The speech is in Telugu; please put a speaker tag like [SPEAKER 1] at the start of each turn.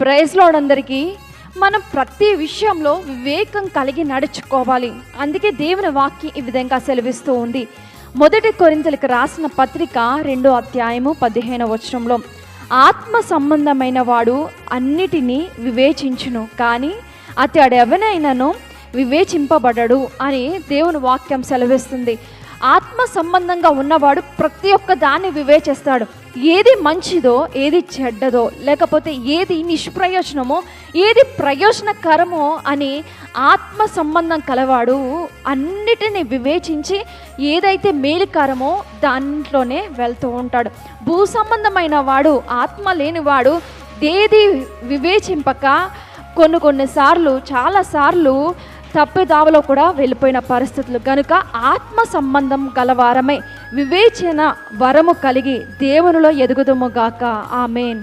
[SPEAKER 1] ప్రైజ్ అందరికీ. మనం ప్రతి విషయంలో వివేకం కలిగి నడుచుకోవాలి. అందుకే దేవుని వాక్యం ఈ విధంగా సెలవిస్తూ ఉంది. మొదటి కొరింతలకు రాసిన పత్రిక రెండో అధ్యాయము పదిహేను వచనంలో ఆత్మ సంబంధమైన వాడు అన్నిటినీ వివేచించును కానీ అతడెవనైనాను వివేచింపబడడు అని దేవుని వాక్యం సెలవిస్తుంది. ఆత్మ సంబంధంగా ఉన్నవాడు ప్రతి ఒక్క దాన్ని వివేచిస్తాడు. ఏది మంచిదో ఏది చెడ్డదో లేకపోతే ఏది నిష్ప్రయోజనమో ఏది ప్రయోజనకరమో అని ఆత్మ సంబంధం కలవాడు అన్నిటిని వివేచించి ఏదైతే మేలుకరమో దాంట్లోనే వెళ్తూ ఉంటాడు. భూ సంబంధమైన వాడు ఆత్మ లేనివాడు ఏది వివేచింపక? కొన్ని కొన్నిసార్లు చాలాసార్లు తప్పిదావలో కూడా వెళ్ళిపోయిన పరిస్థితులు. కనుక ఆత్మ సంబంధం గలవారమై. వివేచన వరము కలిగి దేవునిలో ఎదుగుదము గాక. ఆమెన్.